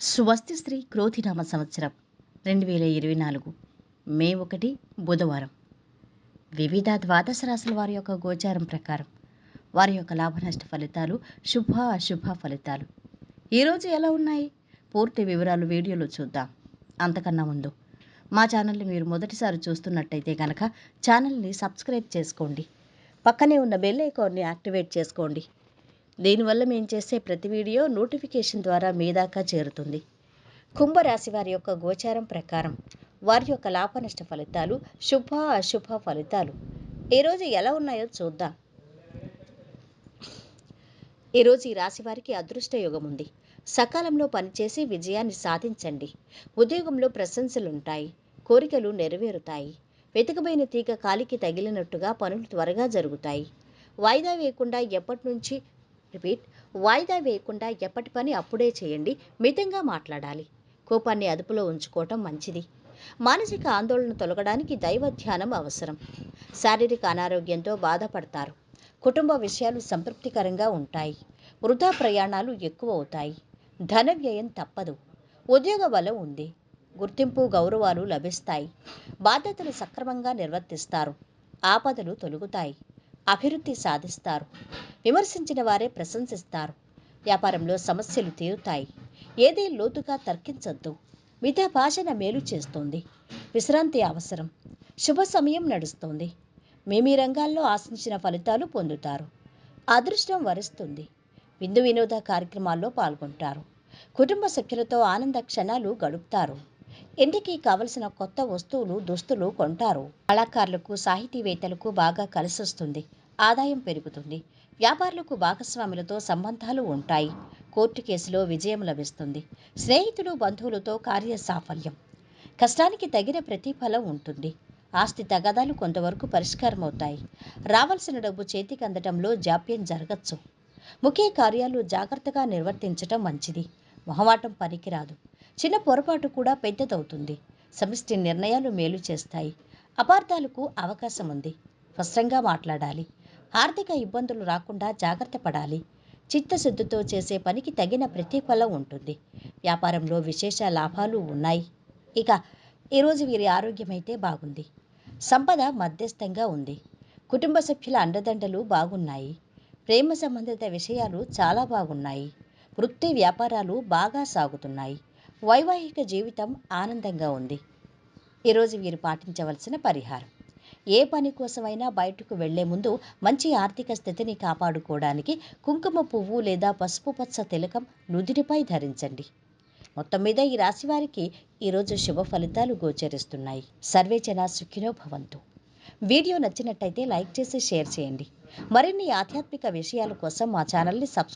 స్వస్తి స్త్రీ క్రోధినామ సంవత్సరం రెండు వేల ఇరవై నాలుగు మే ఒకటి బుధవారం. వివిధ ద్వాదశ రాశుల వారి యొక్క గోచారం ప్రకారం వారి యొక్క లాభ నష్ట ఫలితాలు శుభ అశుభ ఫలితాలు ఈరోజు ఎలా ఉన్నాయి? పూర్తి వివరాలు వీడియోలో చూద్దాం. అంతకన్నా ముందు మా ఛానల్ని మీరు మొదటిసారి చూస్తున్నట్టయితే కనుక ఛానల్ని సబ్స్క్రైబ్ చేసుకోండి. పక్కనే ఉన్న బెల్ ఐకాన్ని యాక్టివేట్ చేసుకోండి. దీనివల్ల మేము చేసే ప్రతి వీడియో నోటిఫికేషన్ ద్వారా మీ దాకా చేరుతుంది. కుంభరాశి వారి యొక్క గోచారం ప్రకారం వారి యొక్క లాభనష్ట ఫలితాలు శుభ అశుభ ఫలితాలు. ఈరోజు ఎలా ఉన్నాయో చూద్దాం. ఈరోజు ఈ రాశి వారికి అదృష్ట యోగం ఉంది. సకాలంలో పనిచేసి విజయాన్ని సాధించండి. ఉద్యోగంలో ప్రశంసలుంటాయి. కోరికలు నెరవేరుతాయి. వెతకబైన తీగ కాలికి తగిలినట్టుగా పనులు త్వరగా జరుగుతాయి. వాయిదా వేయకుండా ఎప్పటి నుంచి రిపీట్ వాయిదా వేయకుండా ఎప్పటి పని అప్పుడే చేయండి మితంగా మాట్లాడాలి. కోపాన్ని అదుపులో ఉంచుకోవటం మంచిది. మానసిక ఆందోళన తొలగడానికి దైవ ధ్యానం అవసరం. శారీరక అనారోగ్యంతో బాధపడతారు. కుటుంబ విషయాలు సంతృప్తికరంగా ఉంటాయి. వృధా ప్రయాణాలు ఎక్కువ అవుతాయి. ధన వ్యయం తప్పదు. ఉద్యోగ బలం ఉంది. గుర్తింపు గౌరవాలు లభిస్తాయి. బాధ్యతలు సక్రమంగా నిర్వర్తిస్తారు. ఆపదలు తొలుగుతాయి. అభివృద్ధి సాధిస్తారు. విమర్శించిన వారే ప్రశంసిస్తారు. వ్యాపారంలో సమస్యలు తీరుతాయి. ఏదీ లోతుగా తర్కించద్దు. మిగతా భాషన మేలు చేస్తుంది. విశ్రాంతి అవసరం. శుభ సమయం నడుస్తుంది. మీ మీ రంగాల్లో ఆశించిన ఫలితాలు పొందుతారు. అదృష్టం వరిస్తుంది. విందు వినోద కార్యక్రమాల్లో పాల్గొంటారు. కుటుంబ సభ్యులతో ఆనంద క్షణాలు గడుపుతారు. ఇంటికి కావలసిన కొత్త వస్తువులు దుస్తులు కొంటారు. కళాకారులకు సాహితీవేత్తలకు బాగా కలిసొస్తుంది. ఆదాయం పెరుగుతుంది. వ్యాపారులకు భాగస్వాములతో సంబంధాలు ఉంటాయి. కోర్టు కేసులో విజయం లభిస్తుంది. స్నేహితులు బంధువులతో కార్య సాఫల్యం కష్టానికి తగిన ప్రతిఫలం ఉంటుంది. ఆస్తి తగాదాలు కొంతవరకు పరిష్కారం అవుతాయి రావాల్సిన డబ్బు చేతికి అందటంలో జాప్యం జరగచ్చు. ముఖ్య కార్యాలు జాగ్రత్తగా నిర్వర్తించటం మంచిది. మొహమాటం పనికిరాదు. చిన్న పొరపాటు కూడా పెద్దదవుతుంది. సమిష్టి నిర్ణయాలు మేలు చేస్తాయి. అపార్థాలకు అవకాశం ఉంది స్పష్టంగా మాట్లాడాలి. ఆర్థిక ఇబ్బందులు రాకుండా జాగ్రత్త పడాలి. చిత్తశుద్ధితో చేసే పనికి తగిన ప్రతిఫలం ఉంటుంది. వ్యాపారంలో విశేష లాభాలు ఉన్నాయి. ఇక ఈరోజు వీరి ఆరోగ్యం అయితే బాగుంది. సంపద మధ్యస్థంగా ఉంది. కుటుంబ సభ్యుల అండదండలు బాగున్నాయి. ప్రేమ సంబంధిత విషయాలు చాలా బాగున్నాయి. వృత్తి వ్యాపారాలు బాగా సాగుతున్నాయి. వైవాహిక జీవితం ఆనందంగా ఉంది. ఈరోజు వీరు పాటించవలసిన పరిహారం. ఏ పని కోసమైనా బయటకు వెళ్ళే ముందు మంచి ఆర్థిక స్థితిని కాపాడుకోవడానికి కుంకుమ పువ్వు లేదా పసుపు పచ్చ తిలకం నుదిటిపై ధరించండి. మొత్తం మీద ఈ రాశి వారికి ఈరోజు శుభ ఫలితాలు గోచరిస్తున్నాయి. సర్వే జన సుఖినో భవంతు. వీడియో నచ్చినట్టయితే లైక్ చేసి షేర్ చేయండి. మరిన్ని ఆధ్యాత్మిక విషయాల కోసం మా ఛానల్ని సబ్స్క్రైబ్